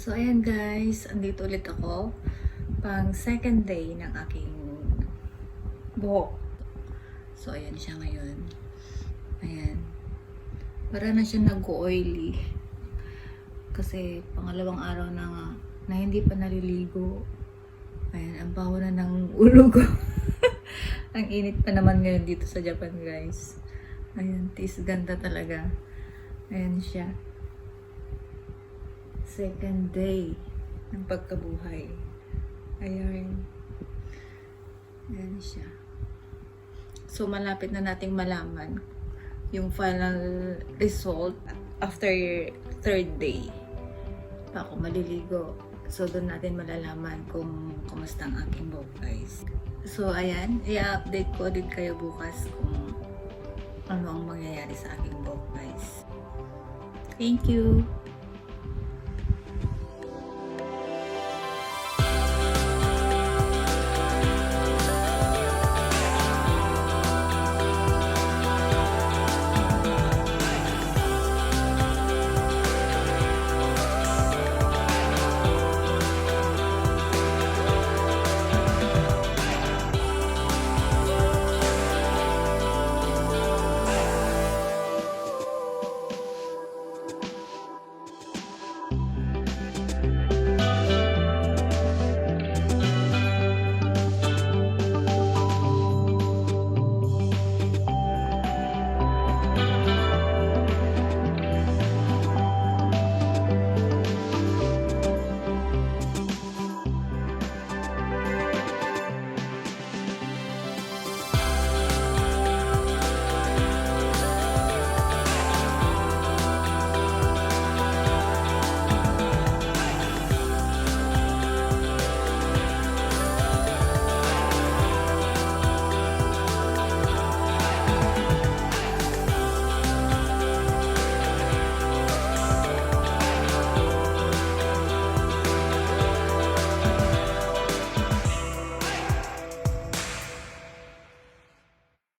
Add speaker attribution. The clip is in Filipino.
Speaker 1: So, ayan guys, andito ulit ako. Pang second day ng aking buhok. So, ayan siya ngayon. Ayan. Para na siya nag-oily. Kasi pangalawang araw na nga na hindi pa naliligo. Ayan, ang baho na ng ulo ko. ang init pa naman ngayon dito sa Japan, guys. Ayan, tis ganda talaga. Ayan siya. Second day ng pagkabuhay. Ayan. Ayan siya. So, malapit na nating malaman yung final result after third day. Pa ako maliligo. So, doon natin malalaman kung kumusta ang aking guys. So, ayan. I-update ko din kayo bukas kung ano ang mangyayari sa aking guys. Thank you!